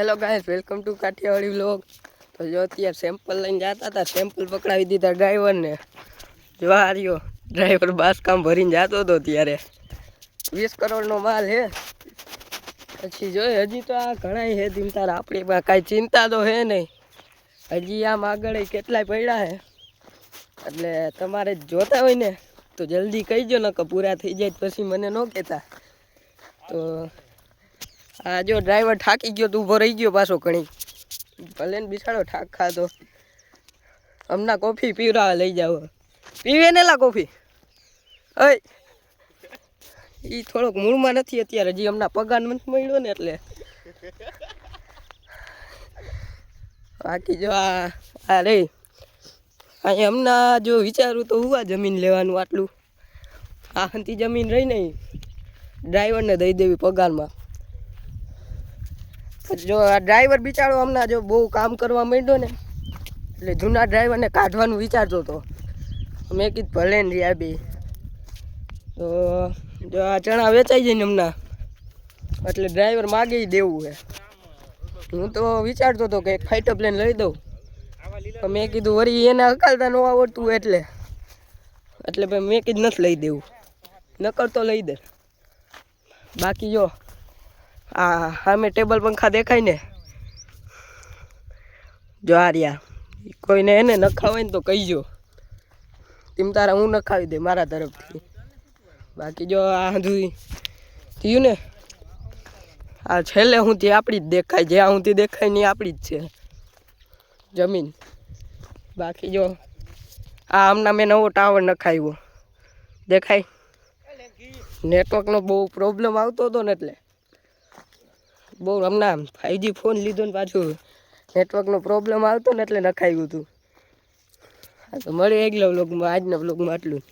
Hello guys welcome to Kathiawadi vlog તો જો અત્યારે સેમ્પલ લઈને જતા હતા સેમ્પલ પકડાવી દીધા ડ્રાઈવરને. જો હાર્યો ડ્રાઈવર બાસકામ ભરીને જતો હતો ત્યારે વીસ કરોડનો માલ હે. પછી જો હજી તો આ ઘણા હે ધીમતાર આપણી કાંઈ ચિંતા તો હે નહીં. હજી આમ આગળ કેટલાય પડ્યા હે. એટલે તમારે જોતા હોય ને, તો જલ્દી કહીજો ને કે પૂરા થઈ જાય પછી મને ન કહેતા. તો આ જો ડ્રાઈવર થાકી ગયો તો ઊભો રહી ગયો પાછો ઘણી. ભલે ને બિસાડો, ઠાક ખાતો હમણાં કોફી પીવરાવે લઈ જાવ પીવે ને લા કોફી? અય એ થોડોક મૂળમાં નથી અત્યારે, હજી હમણાં પગાર નથી મળ્યો ને એટલે. બાકી જો આ આ રે અહીં હમણાં જો વિચારું તો હું આ જમીન લેવાનું આટલું. આ હંતી જમીન રહી નહીં ડ્રાઈવરને દઈ દેવી પગારમાં. જો આ ડ્રાઈવર બિચારો હમણાં જો બહુ કામ કરવા માંડ્યો ને, એટલે જૂના ડ્રાઈવરને કાઢવાનું વિચારતો હતો. મેં કીધું ભલે ને રહ્યા બે. તો જો આ ચણા વેચાઈ જાય ને હમણાં, એટલે ડ્રાઈવર માગે દેવું છે હું તો વિચારતો હતો કે એક ફાઈટર પ્લેન લઈ દઉં. પણ મેં કીધું વરી એને હકાલતા ન આવડતું એટલે. એટલે ભાઈ મેં કીધું નથી લઈ દેવું. નકર તો લઈ દે. બાકી જો આ સામે ટેબલ પંખા દેખાય ને? જો આ રહ્યા. કોઈને એને નખાવે ને તો કહીજો. તેમ તારા હું નખાવી દે મારા તરફથી. બાકી જો આ હજુ થયું ને, આ છેલ્લે હું તે આપણી જ દેખાય જ્યાં હું તે દેખાય ને આપણી જ છે. જમીન. બાકી જો, આ હમણાં મેં નવો ટાવર નખાવ્યો. દેખાય? નેટવર્કનો બહુ પ્રોબ્લેમ આવતો હતો ને એટલે. બહુ હમણાં ફાઈવજી ફોન લીધો ને પાછું નેટવર્કનો પ્રોબ્લેમ આવતો ને એટલે નખાયું હતું. હા, તો મળે એક બ્લોગમાં આજના બ્લોગમાં આટલું.